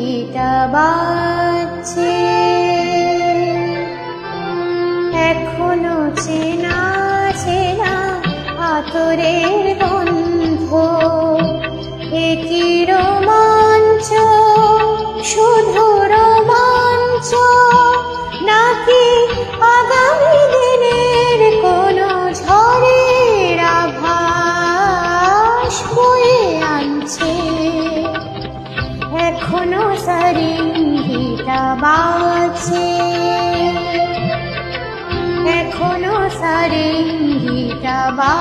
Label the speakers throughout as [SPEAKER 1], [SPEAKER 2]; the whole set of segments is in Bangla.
[SPEAKER 1] পাখিটা বাজছে। এখনও চেনা চেনা আতরের গন্ধ। একই বাজে। এখনও সারেঙ্গিটা বা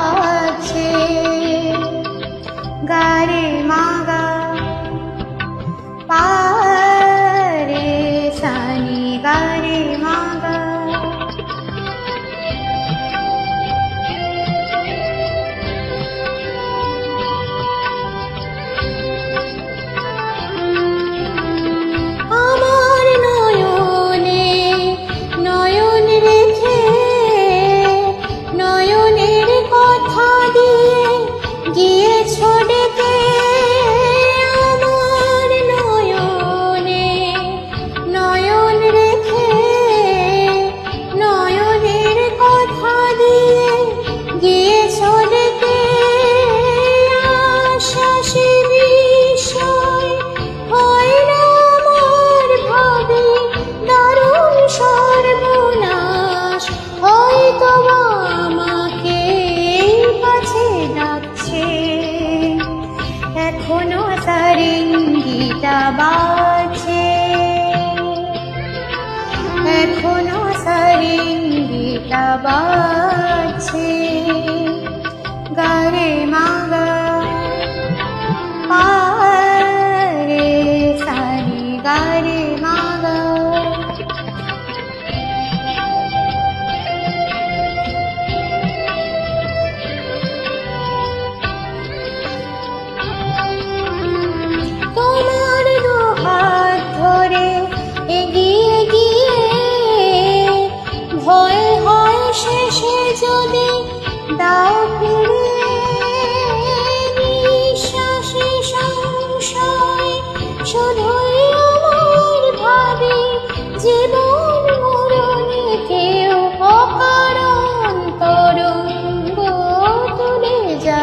[SPEAKER 1] रि गीताबे कोसरि गीताबे गरे मा गी गरे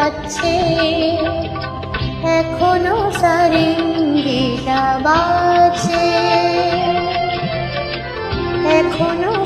[SPEAKER 1] যাচ্ছে। এখনও সারিঙ্গিটা বাজে এখনও